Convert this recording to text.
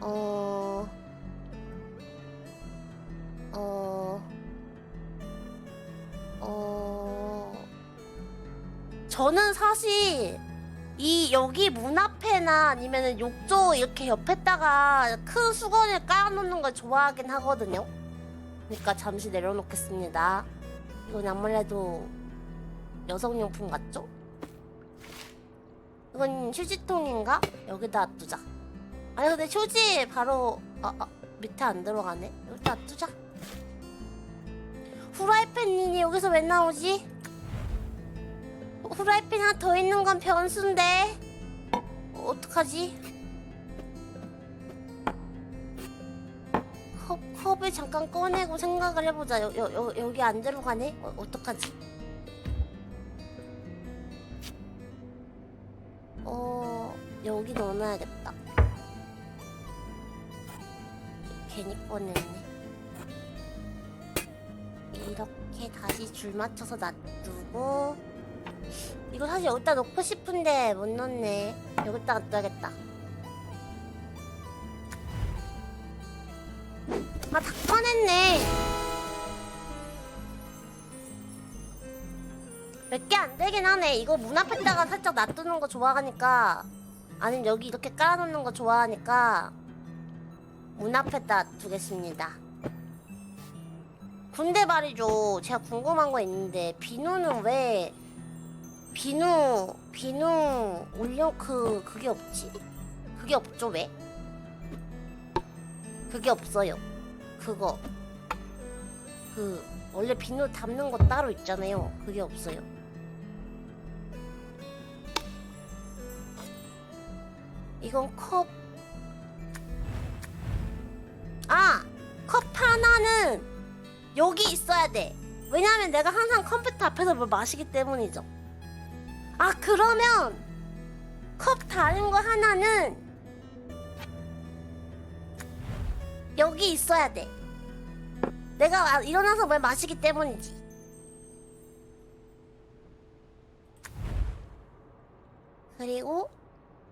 어, 어, 어, 저는 사실 이 여기 문 앞에나 아니면은 욕조 이렇게 옆에다가 큰 수건을 깔아놓는 걸 좋아하긴 하거든요. 그러니까 잠시 내려놓겠습니다. 이건 아무래도 여성용품 같죠? 이건 휴지통인가? 여기다 놔두자. 아니 근데 휴지 바로 아, 아 밑에 안 들어가네. 여기다 놔두자. 후라이팬이 여기서 왜 나오지? 후라이팬 하나 더 있는 건 변수인데 어, 어떡하지? 컵, 컵을 잠깐 꺼내고 생각을 해보자. 여, 여, 여, 여기 안 들어가네? 어, 어떡하지? 어, 여기 넣어놔야겠다. 괜히 꺼냈네. 이렇게 다시 줄 맞춰서 놔두고 이거 사실 여기다 놓고 싶은데 못 넣네. 여기다 놔둬야겠다. 아, 다 꺼냈네. 몇 개 안 되긴 하네. 이거 문 앞에다가 살짝 놔두는 거 좋아하니까. 아니면 여기 이렇게 깔아놓는 거 좋아하니까. 문 앞에다 두겠습니다. 근데 말이죠. 제가 궁금한 거 있는데, 비누는 왜, 비누, 비누, 올려, 그, 그게 없지? 그게 없죠, 왜? 그게 없어요. 그거. 그, 원래 비누 담는 거 따로 있잖아요. 그게 없어요. 이건 컵. 여기 있어야 돼. 왜냐면 내가 항상 컴퓨터 앞에서 뭘 마시기 때문이죠. 아, 그러면 컵 다른 거 하나는 여기 있어야 돼. 내가 아- 일어나서 뭘 마시기 때문이지. 그리고